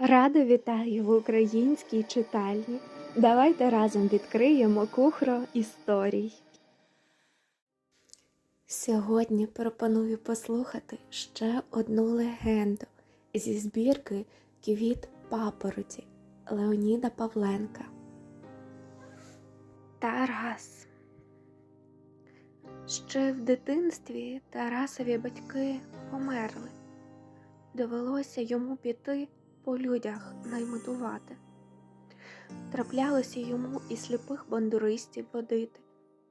Рада вітаю в українській читальні. Давайте разом відкриємо кухро історій. Сьогодні пропоную послухати ще одну легенду зі збірки Квіт папороті Леоніда Павленка. Тарас. Ще в дитинстві Тарасові батьки померли. Довелося йому піти по людях наймитувати. Траплялося йому і сліпих бандуристів водити,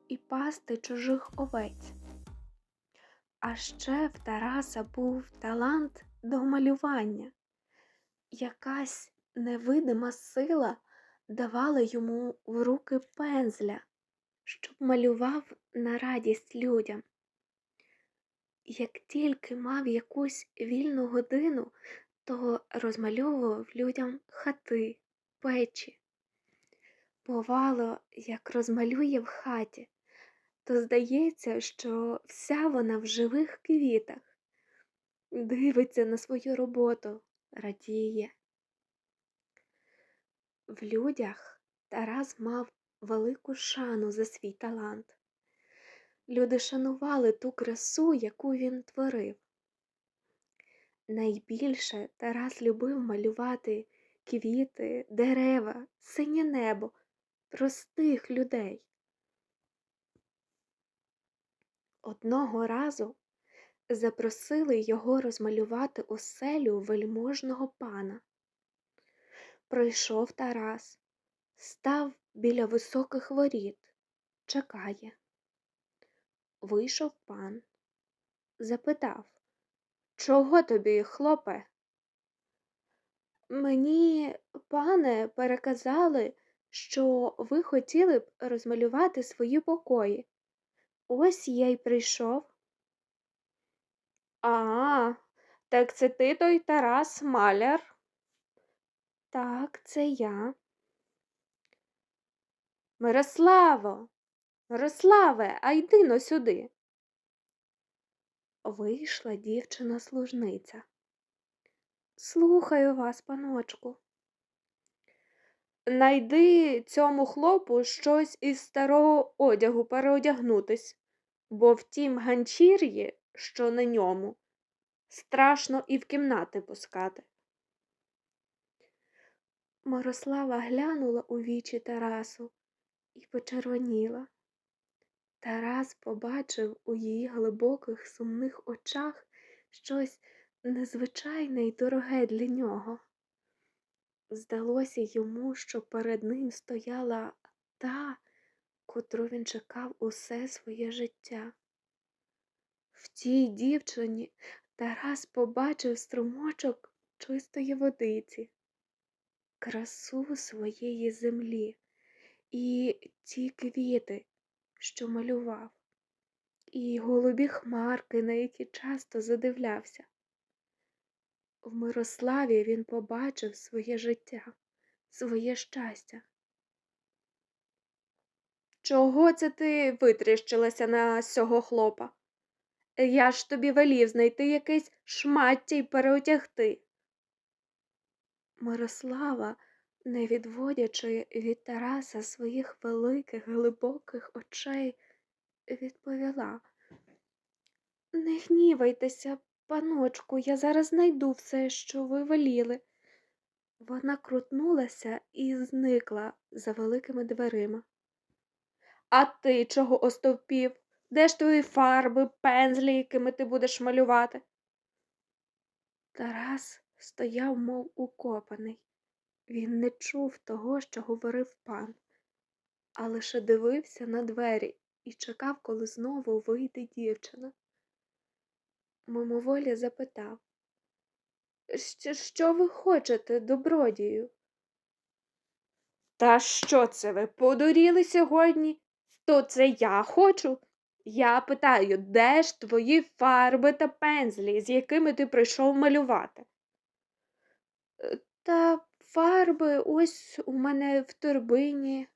і пасти чужих овець. А ще в Тараса був талант до малювання. Якась невидима сила давала йому в руки пензля, щоб малював на радість людям. Як тільки мав якусь вільну годину, то розмальовував людям хати, печі. Бувало, як розмалює в хаті, то здається, що вся вона в живих квітах, дивиться на свою роботу, радіє. В людях Тарас мав велику шану за свій талант. Люди шанували ту красу, яку він творив. Найбільше Тарас любив малювати квіти, дерева, синє небо, простих людей. Одного разу запросили його розмалювати оселю вельможного пана. Прийшов Тарас, став біля високих воріт, чекає. Вийшов пан, запитав Чого тобі, хлопе? Мені, пане, переказали, що ви хотіли б розмалювати свої покої. Ось я й прийшов. А, так це ти той Тарас Маляр? Так, це я. Мирославо, Мирославе, а йди но сюди. Вийшла дівчина-служниця. Слухаю вас, паночку. Найди цьому хлопу щось із старого одягу переодягнутись, бо в тім ганчір'ї, що на ньому, страшно і в кімнати пускати. Мирослава глянула у вічі Тарасу і почервоніла. Тарас побачив у її глибоких сумних очах щось незвичайне й дороге для нього. Здалося йому, що перед ним стояла та, котру він чекав усе своє життя. В тій дівчині Тарас побачив струмочок чистої водиці, красу своєї землі і ті квіти, що малював, і голубі хмарки, на які часто задивлявся. В Мирославі він побачив своє життя, своє щастя. Чого це ти витріщилася на сього хлопа? Я ж тобі велів знайти якесь шмаття й переотягти. Мирослава, не відводячи від Тараса своїх великих, глибоких очей, відповіла Не гнівайтеся, паночку, я зараз знайду все, що ви веліли. Вона крутнулася і зникла за великими дверима. А ти чого остовпів? Де ж твої фарби, пензлі, якими ти будеш малювати? Тарас стояв, мов укопаний. Він не чув того, що говорив пан, а лише дивився на двері і чекав, коли знову вийде дівчина. Мимоволі запитав «Що- ви хочете, добродію? Та що це ви подуріли сьогодні? То це я хочу. Я питаю, де ж твої фарби та пензлі, з якими ти прийшов малювати? «Е, Та фарби ось у мене в торбині.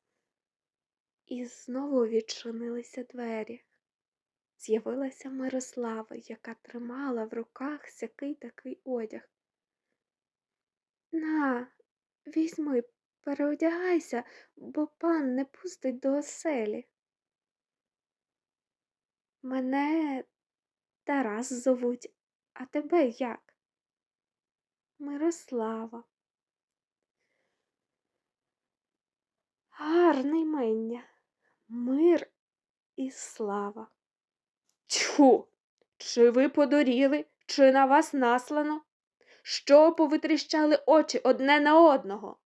І знову відчинилися двері. З'явилася Мирослава, яка тримала в руках сякий такий одяг. На, візьми, переодягайся, бо пан не пустить до оселі. Мене Тарас зовуть, а тебе як? Мирослава. Гарне ймення. Мир і слава. Тьху! Чи ви подуріли, чи на вас наслано? Що повитріщали очі одне на одного?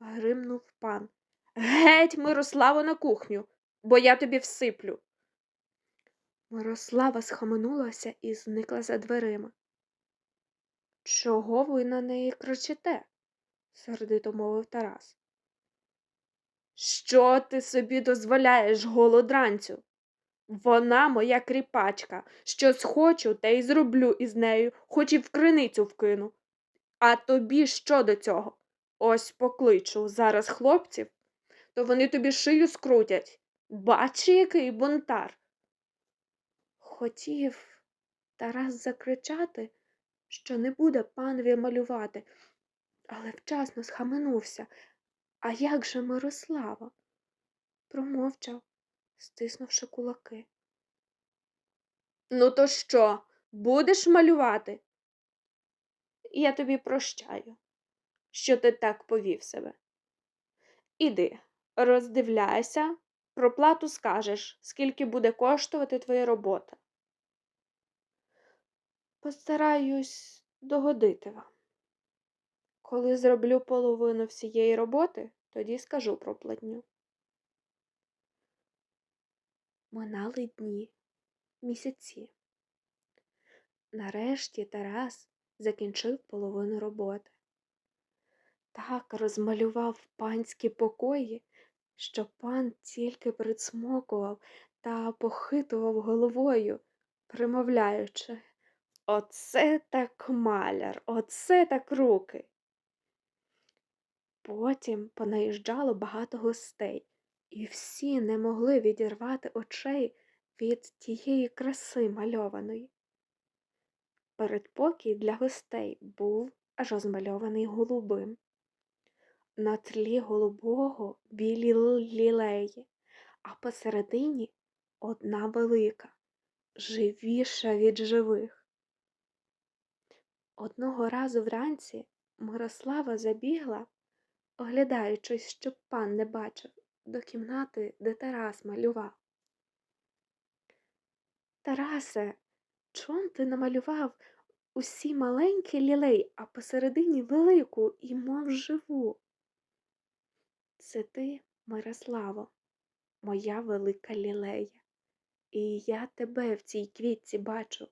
гримнув пан. Геть, Мирославо, на кухню, бо я тобі всиплю. Мирослава схаменулася і зникла за дверима. Чого ви на неї кричите? сердито мовив Тарас. Що ти собі дозволяєш, голодранцю? Вона моя кріпачка. Що схочу, те й зроблю із нею, хоч і в криницю вкину. А тобі що до цього? Ось покличу зараз хлопців, то вони тобі шию скрутять. Бач, який бунтар. Хотів Тарас закричати, що не буде панові малювати, але вчасно схаменувся. А як же Мирослава? Промовчав, стиснувши кулаки. Ну, то що, будеш малювати? Я тобі прощаю, що ти так повів себе. Іди, роздивляйся, про плату скажеш, скільки буде коштувати твоя робота. Постараюсь догодити вам. Коли зроблю половину всієї роботи, тоді скажу про платню. Минали дні, місяці. Нарешті Тарас закінчив половину роботи. Так розмалював панські покої, що пан тільки присмокував та похитував головою, примовляючи Оце так маляр, оце так руки. Потім понаїжджало багато гостей, і всі не могли відірвати очей від тієї краси мальованої. Передпокій для гостей був аж розмальований голубим. На тлі голубого білі лілеї, а посередині одна велика, живіша від живих. Одного разу вранці Мирослава забігла, оглядаючись, щоб пан не бачив, до кімнати, де Тарас малював. Тарасе, чом ти намалював усі маленькі лілей, а посередині велику і мов живу? Це ти, Мирославо, моя велика лілея, і я тебе в цій квітці бачу.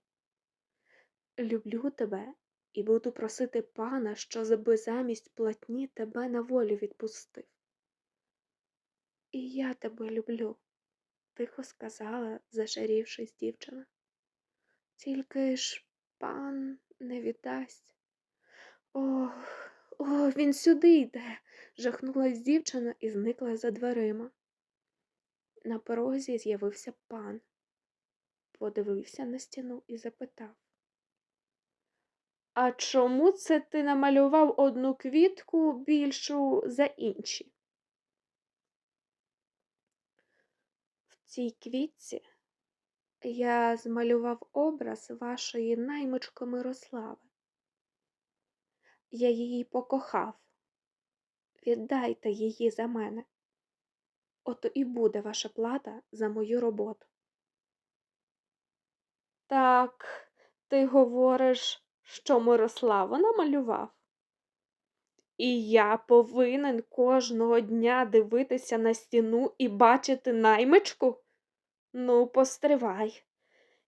Люблю тебе і буду просити пана, що би замість платні тебе на волю відпустив. І я тебе люблю, тихо сказала, зашарівшись дівчина. Тільки ж пан не віддасть. Ох, о, він сюди йде. жахнулась дівчина і зникла за дверима. На порозі з'явився пан, подивився на стіну і запитав. А чому це ти намалював одну квітку більшу за інші? В цій квітці я змалював образ вашої наймички Мирослави. Я її покохав. Віддайте її за мене. Ото і буде ваша плата за мою роботу. Так, ти говориш, що Мирослава намалював? І я повинен кожного дня дивитися на стіну і бачити наймичку? Ну, постривай.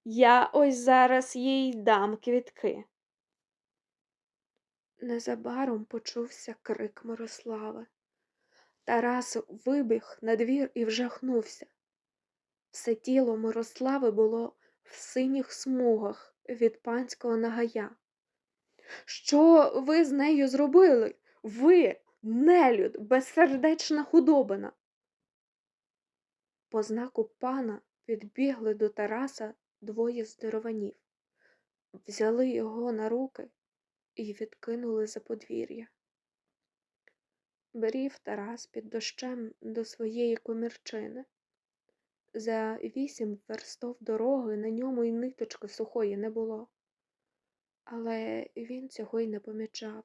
Я ось зараз їй дам квітки. Незабаром почувся крик Мирослави. Тарас вибіг на двір і вжахнувся. Все тіло Мирослави було в синіх смугах від панського нагая. Що ви з нею зробили? Ви, нелюд, безсердечна худобина. По знаку пана підбігли до Тараса двоє здорованів, взяли його на руки і відкинули за подвір'я. брів Тарас під дощем до своєї комірчини. За вісім верстов дороги на ньому й ниточки сухої не було. Але він цього й не помічав.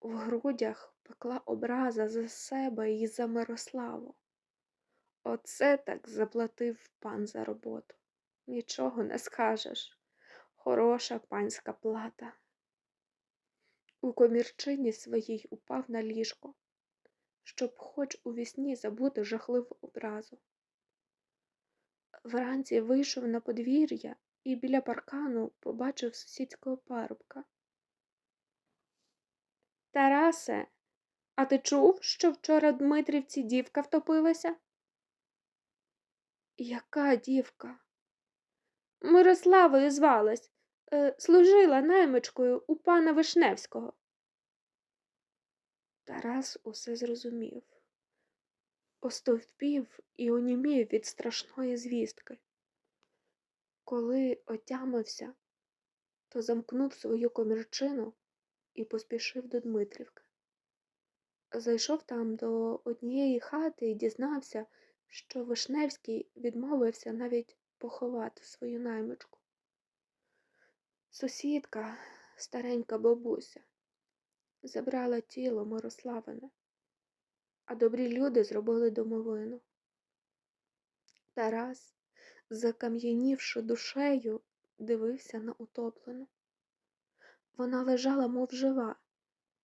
В грудях пекла образа за себе і за Мирославу. Оце так заплатив пан за роботу. Нічого не скажеш. Хороша панська плата. У комірчині своїй упав на ліжко, щоб хоч у вісні забути жахливу образу. Вранці вийшов на подвір'я і біля паркану побачив сусідського парубка. Тарасе, а ти чув, що вчора в Дмитрівці дівка втопилася? Яка дівка? Мирославою звалась, е, служила наймичкою у пана Вишневського. Тарас усе зрозумів, остовпів і онімів від страшної звістки. Коли отямився, то замкнув свою комірчину і поспішив до Дмитрівки. Зайшов там до однієї хати і дізнався, що Вишневський відмовився навіть поховати свою наймичку. Сусідка, старенька бабуся, забрала тіло Мирославине, а добрі люди зробили домовину. Тарас, закам'янівши душею, дивився на утоплену. Вона лежала, мов жива,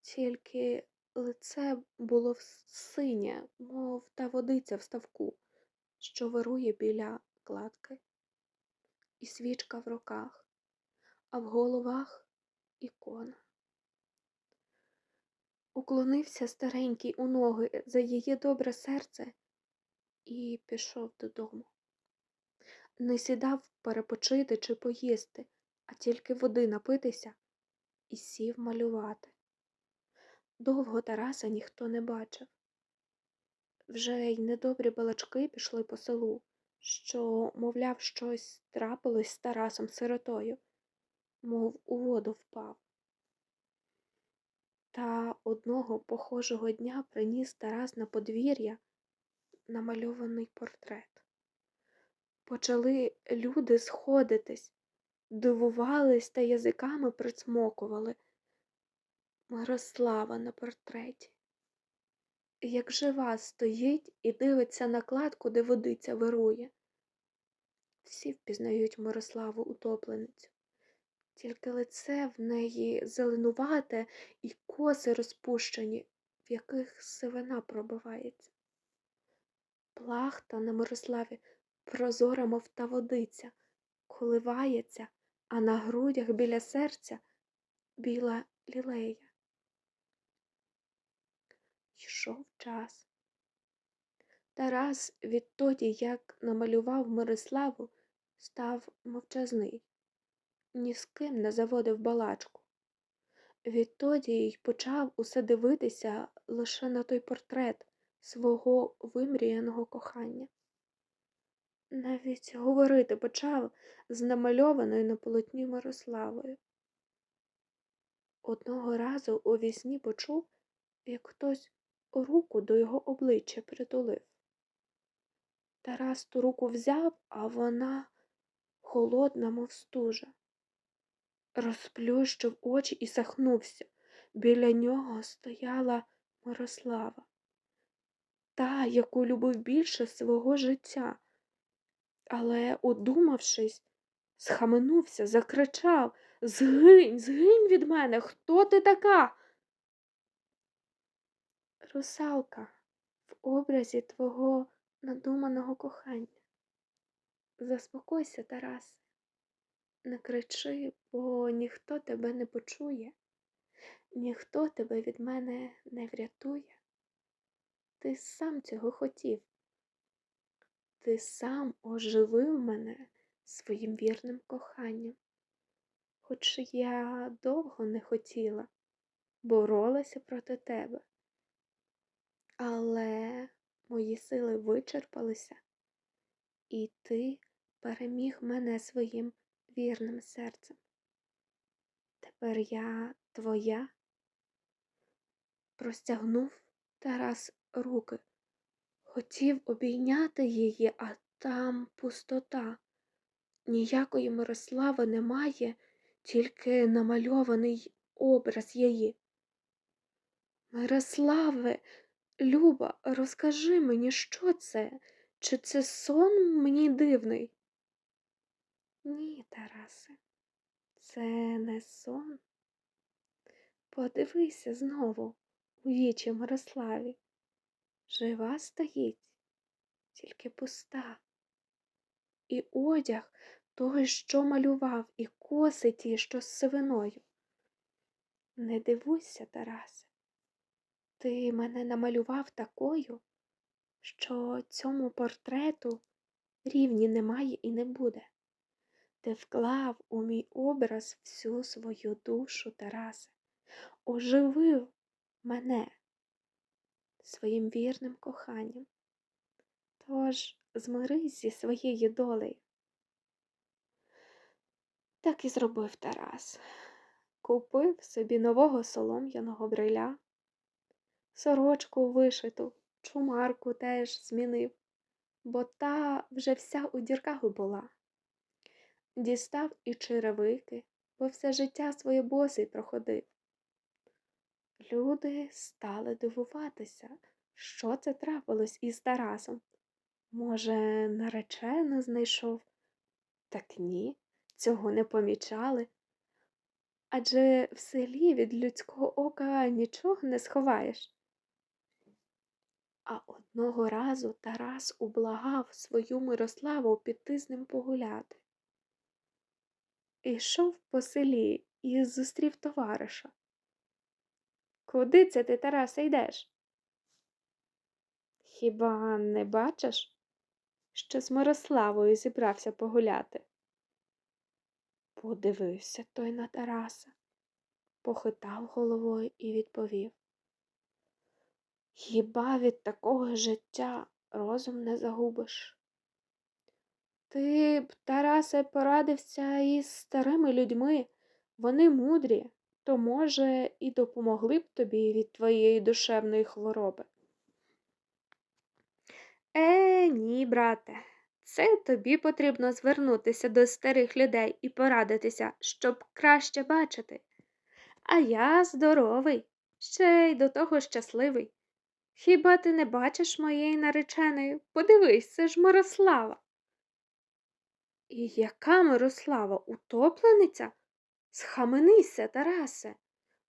тільки лице було синє, мов та водиця в ставку, що вирує біля кладки, і свічка в руках, а в головах ікона. Уклонився старенький у ноги за її добре серце і пішов додому. Не сідав перепочити чи поїсти, а тільки води напитися і сів малювати. Довго Тараса ніхто не бачив. Вже й недобрі балачки пішли по селу, що, мовляв, щось трапилось з Тарасом сиротою, мов у воду впав. Та одного похожого дня приніс Тарас на подвір'я намальований портрет. Почали люди сходитись, дивувались та язиками прицмокували. Мирослава на портреті. Як жива стоїть і дивиться на кладку, де водиця вирує. Всі впізнають Мирославу утопленицю, тільки лице в неї зеленувате і коси розпущені, в яких сивина пробивається. Плахта на Мирославі прозора, мов та водиця, коливається, а на грудях біля серця біла лілея. Йшов час. Тарас відтоді, як намалював Мириславу, став мовчазний, ні з ким не заводив балачку. Відтоді й почав усе дивитися лише на той портрет свого вимріяного кохання. Навіть говорити почав з намальованою на полотні Мирославою. Одного разу у вісні почув, як хтось руку до його обличчя притулив. Тарас ту руку взяв, а вона холодна, мов стужа. Розплющив очі і сахнувся. Біля нього стояла Мирослава, та, яку любив більше свого життя. Але, одумавшись, схаменувся, закричав Згинь, згинь від мене, хто ти така? Русалка в образі твого надуманого кохання. Заспокойся, Тарасе, не кричи, бо ніхто тебе не почує, ніхто тебе від мене не врятує. Ти сам цього хотів. Ти сам оживив мене своїм вірним коханням. Хоч я довго не хотіла, боролася проти тебе. Але мої сили вичерпалися, і ти переміг мене своїм вірним серцем. Тепер я твоя. Простягнув Тарас руки, хотів обійняти її, а там пустота. Ніякої Мирослави немає, тільки намальований образ її. Мирославе, Люба, розкажи мені, що це? Чи це сон мені дивний? Ні, Тарасе, це не сон. Подивися знову у вічі Мирославі. Жива стоїть, тільки пуста. І одяг той, що малював, і коси ті, що з сивиною. Не дивуйся, Тарасе, ти мене намалював такою, що цьому портрету рівні немає і не буде. Ти вклав у мій образ всю свою душу, Тарасе, оживив мене своїм вірним коханням. Тож змирись зі своєю долею. Так і зробив Тарас. Купив собі нового солом'яного бриля, сорочку вишиту, чумарку теж змінив, бо та вже вся у дірках була. Дістав і черевики, бо все життя своє босий проходив. Люди стали дивуватися, що це трапилось із Тарасом. Може, наречену знайшов? Так ні, цього не помічали. Адже в селі від людського ока нічого не сховаєш. А одного разу Тарас ублагав свою Мирославу піти з ним погуляти. Ішов по селі і зустрів товариша. Куди це ти, Тарасе, йдеш? Хіба не бачиш, що з Мирославою зібрався погуляти? Подивився той на Тараса, похитав головою і відповів. Хіба від такого життя розум не загубиш? Ти б, Тарасе, порадився із старими людьми, вони мудрі, то, може, і допомогли б тобі від твоєї душевної хвороби. Е, ні, брате, це тобі потрібно звернутися до старих людей і порадитися, щоб краще бачити. А я здоровий, ще й до того щасливий. Хіба ти не бачиш моєї нареченої? Подивись, це ж Мирослава. І яка Мирослава утоплениця? Схаменися, Тарасе.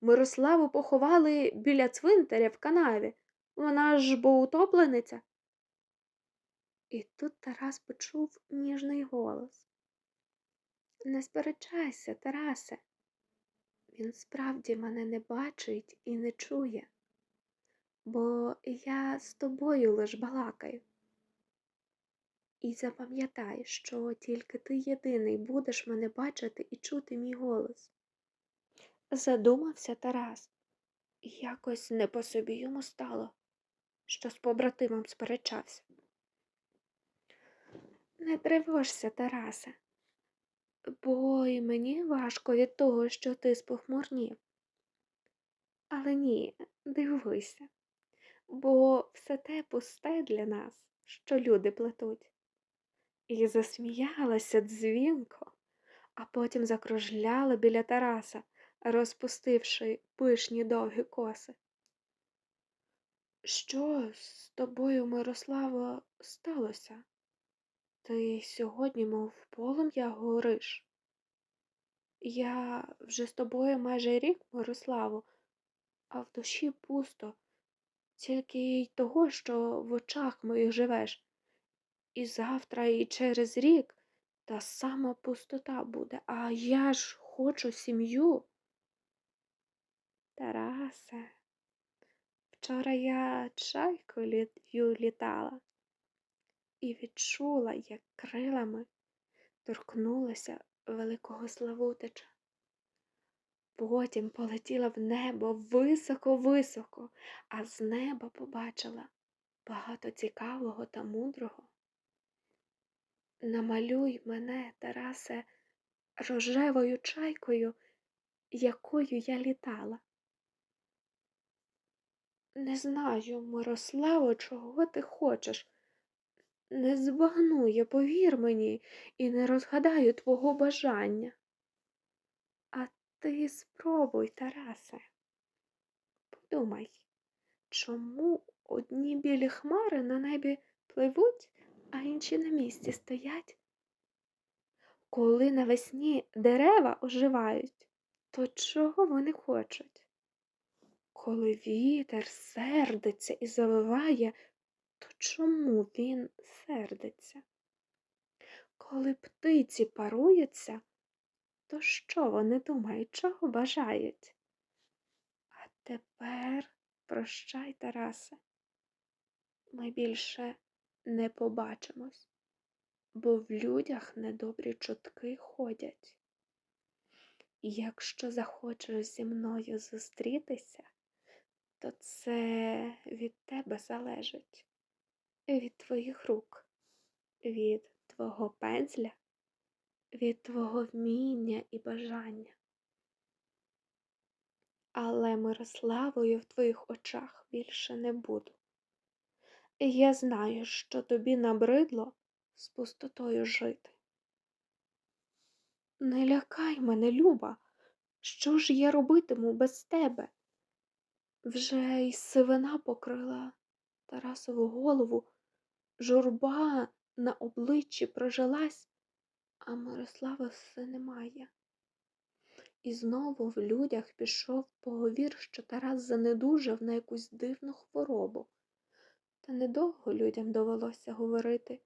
Мирославу поховали біля цвинтаря в канаві. Вона ж бо утоплениця. І тут Тарас почув ніжний голос. Не сперечайся, Тарасе. Він справді мене не бачить і не чує, бо я з тобою лиш балакаю. І запам'ятай, що тільки ти єдиний будеш мене бачити і чути мій голос. Задумався Тарас, якось не по собі йому стало, що з побратимом сперечався. Не тривожся, Тарасе, бо і мені важко від того, що ти спохмурнів. Але ні, дивися, бо все те пусте для нас, що люди плетуть. І засміялася дзвінко, а потім закружляла біля Тараса, розпустивши пишні довгі коси. Що з тобою, Мирославо, сталося? Ти сьогодні, мов полум'я, гориш. Я вже з тобою майже рік, Мирославо, а в душі пусто, тільки й того, що в очах моїх живеш. І завтра, і через рік та сама пустота буде, а я ж хочу сім'ю. Тарасе, вчора я чайкою літала і відчула, як крилами торкнулася великого Славутича. Потім полетіла в небо високо-високо, а з неба побачила багато цікавого та мудрого. Намалюй мене, Тарасе, рожевою чайкою, якою я літала. Не знаю, Мирославо, чого ти хочеш. Не збагну я, повір мені, і не розгадаю твого бажання. А ти спробуй, Тарасе. Подумай, чому одні білі хмари на небі пливуть, а інші на місці стоять? Коли навесні дерева оживають, то чого вони хочуть? Коли вітер сердиться і завиває, то чому він сердиться? Коли птиці паруються, то що вони думають, чого бажають? А тепер прощай, Тарасе, ми більше не побачимось, бо в людях недобрі чутки ходять. Якщо захочеш зі мною зустрітися, то це від тебе залежить, від твоїх рук, від твого пензля, від твого вміння і бажання. Але Мирославою в твоїх очах більше не буду. Я знаю, що тобі набридло з пустотою жити. Не лякай мене, Люба, що ж я робитиму без тебе? Вже й сивина покрила Тарасову голову, журба на обличчі прожилась, а Мирослава все немає. І знову в людях пішов поговір, що Тарас занедужав на якусь дивну хворобу. Та недовго людям довелося говорити,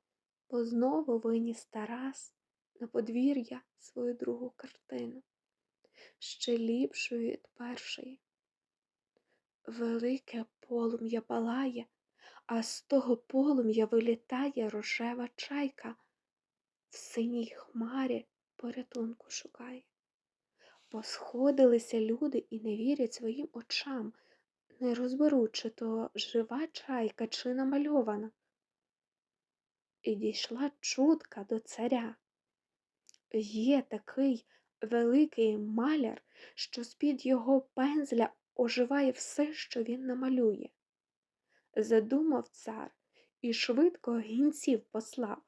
бо знову виніс Тарас на подвір'я свою другу картину, ще ліпшу від першої. Велике полум'я палає, а з того полум'я вилітає рожева чайка, в синій хмарі порятунку шукає. Посходилися люди і не вірять своїм очам, не розберуть, чи то жива чайка, чи намальована. І дійшла чутка до царя. Є такий великий маляр, що з-під його пензля оживає все, що він намалює. Задумав цар і швидко гінців послав.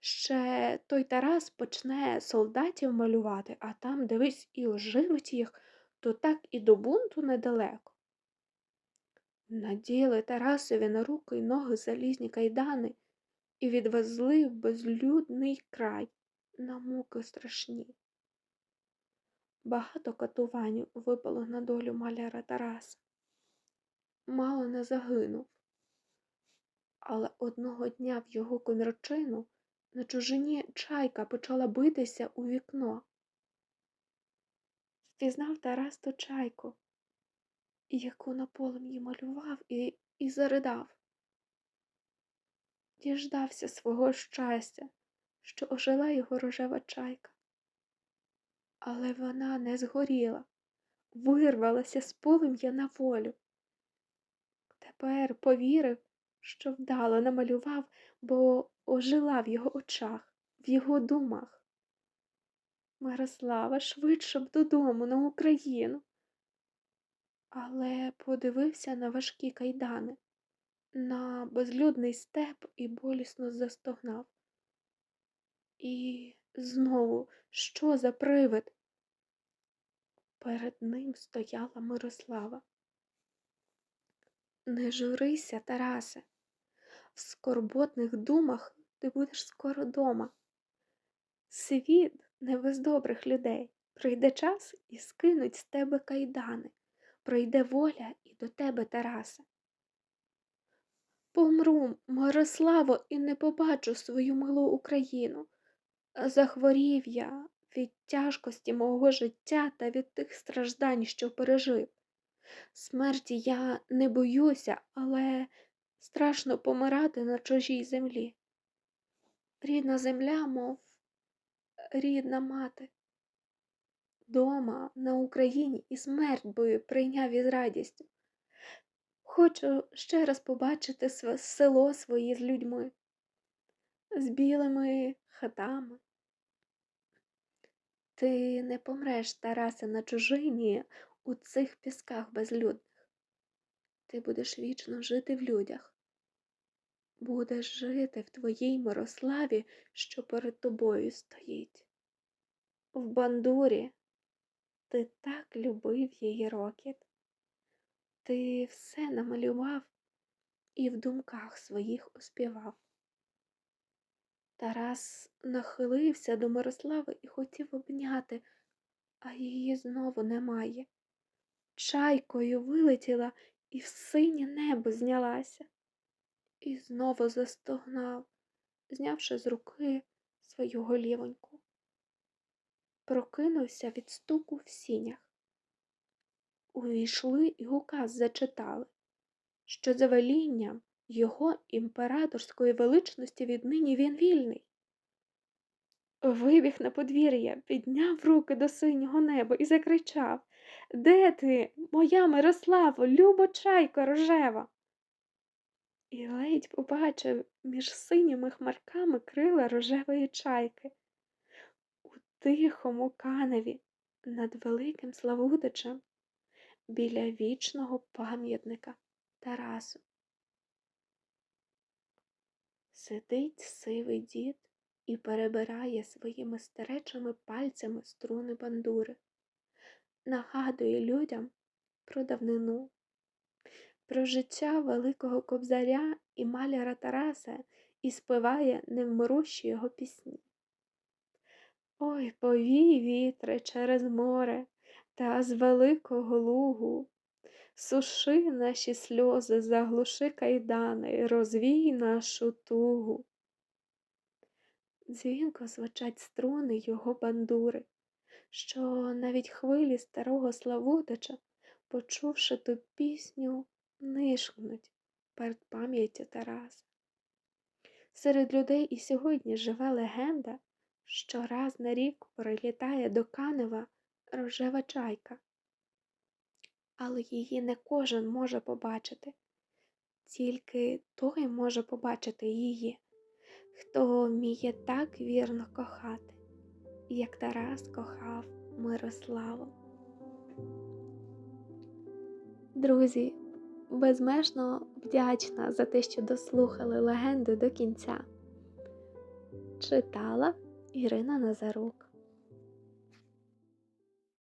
Ще той Тарас почне солдатів малювати, а там, дивись, і оживить їх, то так і до бунту недалеко. Наділи Тарасові на руки й ноги залізні кайдани і відвезли в безлюдний край на муки страшні. Багато катувань випало на долю маляра Тараса. Мало не загинув, але одного дня в його комірчину на чужині чайка почала битися у вікно. Впізнав Тарас ту чайку, яку на полум'ї малював і, і заридав. Діждався свого щастя, що ожила його рожева чайка. Але вона не згоріла, вирвалася з полум'я на волю. Тепер повірив, що вдало намалював, бо ожила в його очах, в його думах. Мирослава швидше б додому на Україну. Але подивився на важкі кайдани, на безлюдний степ і болісно застогнав. І знову що за привид? Перед ним стояла Мирослава. Не журися, Тарасе, в скорботних думах ти будеш скоро дома. Світ не без добрих людей. Прийде час і скинуть з тебе кайдани, прийде воля і до тебе, Тарасе. Помру, Мирославо, і не побачу свою милу Україну. Захворів я від тяжкості мого життя та від тих страждань, що пережив. Смерті я не боюся, але страшно помирати на чужій землі. Рідна земля, мов рідна мати. Дома на Україні і смерть би прийняв із радістю. Хочу ще раз побачити село своє з людьми, з білими хатами. Ти не помреш, Тарасе, на чужині у цих пісках безлюдних. ти будеш вічно жити в людях. Будеш жити в твоїй Мирославі, що перед тобою стоїть. В бандурі ти так любив її рокіт. Ти все намалював і в думках своїх оспівав. Тарас нахилився до Мирослави і хотів обняти, а її знову немає. Чайкою вилетіла і в синє небо знялася. І знову застогнав, знявши з руки свою голівоньку. Прокинувся від стуку в сінях. Увійшли і указ зачитали, що за велінням його імператорської величності віднині він вільний. Вибіг на подвір'я, підняв руки до синього неба і закричав Де ти, моя Мирославо, любо чайко рожева? І ледь побачив між синіми хмарками крила рожевої чайки. Тихому каневі над великим Славутичем біля вічного пам'ятника Тарасу. Сидить сивий дід і перебирає своїми старечими пальцями струни бандури, нагадує людям про давнину, про життя великого кобзаря і маляра Тараса і співає невмирущі його пісні. Ой, повій вітре через море та з великого лугу. Суши наші сльози, заглуши кайдани, розвій нашу тугу. Дзвінко звучать струни його бандури, що навіть хвилі старого Славутича, почувши ту пісню, нишкнуть перед пам'яттю Тараса. Серед людей і сьогодні живе легенда, що раз на рік прилітає до Канева рожева чайка але її не кожен може побачити, тільки той може побачити її, хто вміє так вірно кохати, як Тарас кохав Мирославу. Друзі, безмежно вдячна за те, що дослухали легенду до кінця. Читала Ірина Назарук.